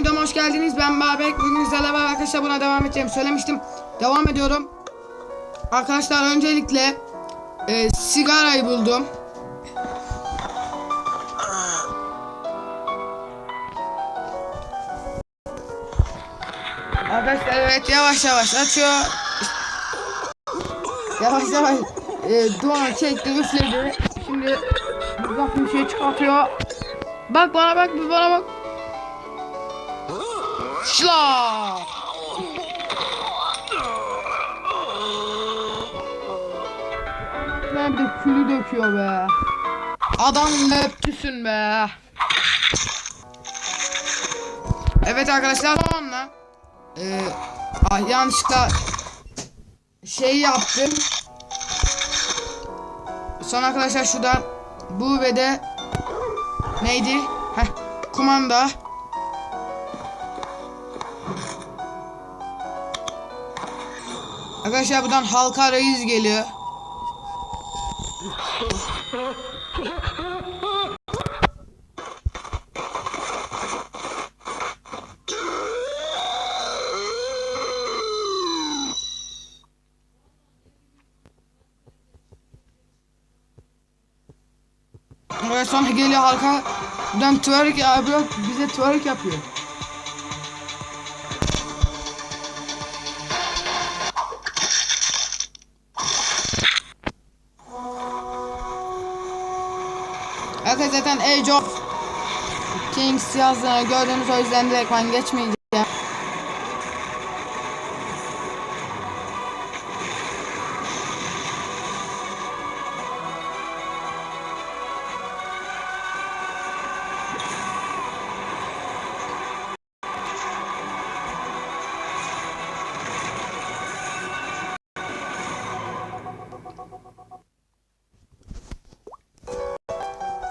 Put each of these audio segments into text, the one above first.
Videoma hoş geldiniz. Ben Babek. Bugün sizlerle beraber arkadaşlar buna devam edeceğim. Söylemiştim. Devam ediyorum. Arkadaşlar öncelikle e, sigarayı buldum. Arkadaşlar evet yavaş yavaş açıyor. Yavaş yavaş e, dumanı çekti üfledi. Şimdi bir bak bir şey çıkartıyor. Bak bana bak bir bana bak. Şla. Ben bir de külü döküyor be. Adam leptüsün be. Evet arkadaşlar sonra e, ah, yanlışlıkla şey yaptım. Sonra arkadaşlar şuradan bu ve de neydi? Heh, kumanda. Arkadaşlar buradan halka reis geliyor. Ve sonra geliyor halka buradan twerk yapıyor bize twerk yapıyor. Arkadaşlar zaten Age of Kings yazdığını gördüğünüz o yüzden direkt ben geçmeyeceğim.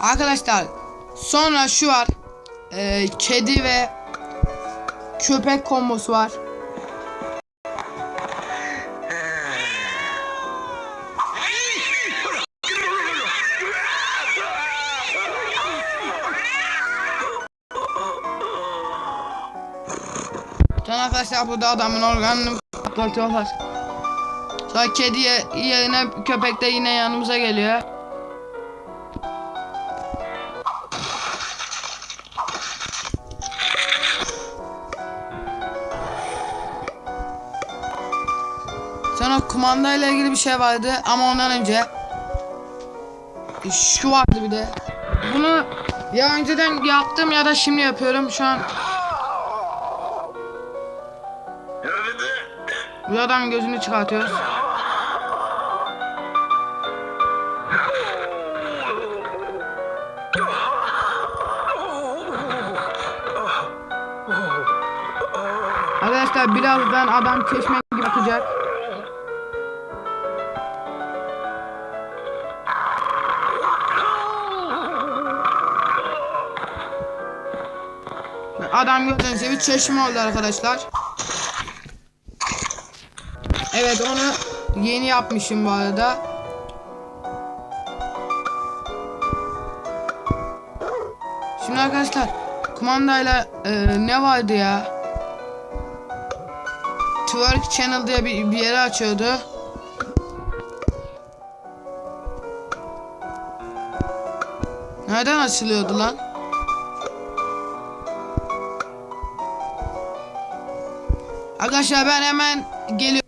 Arkadaşlar sonra şu var. Ee, kedi ve köpek kombosu var. Sonra arkadaşlar burada adamın organını patlatıyorlar. Sonra kedi ye- yerine köpek de yine yanımıza geliyor. Sonra kumanda ile ilgili bir şey vardı ama ondan önce şu vardı bir de. Bunu ya önceden yaptım ya da şimdi yapıyorum. Şu an adam gözünü çıkartıyoruz. Arkadaşlar birazdan adam çeşme gibi bakacak. Adam gördüğünüz gibi çeşme oldu arkadaşlar. Evet onu yeni yapmışım bu arada. Şimdi arkadaşlar kumandayla e, ne vardı ya? Twerk Channel diye bir, bir yere açıyordu. Nereden açılıyordu lan? Arkadaşlar ben hemen geliyorum.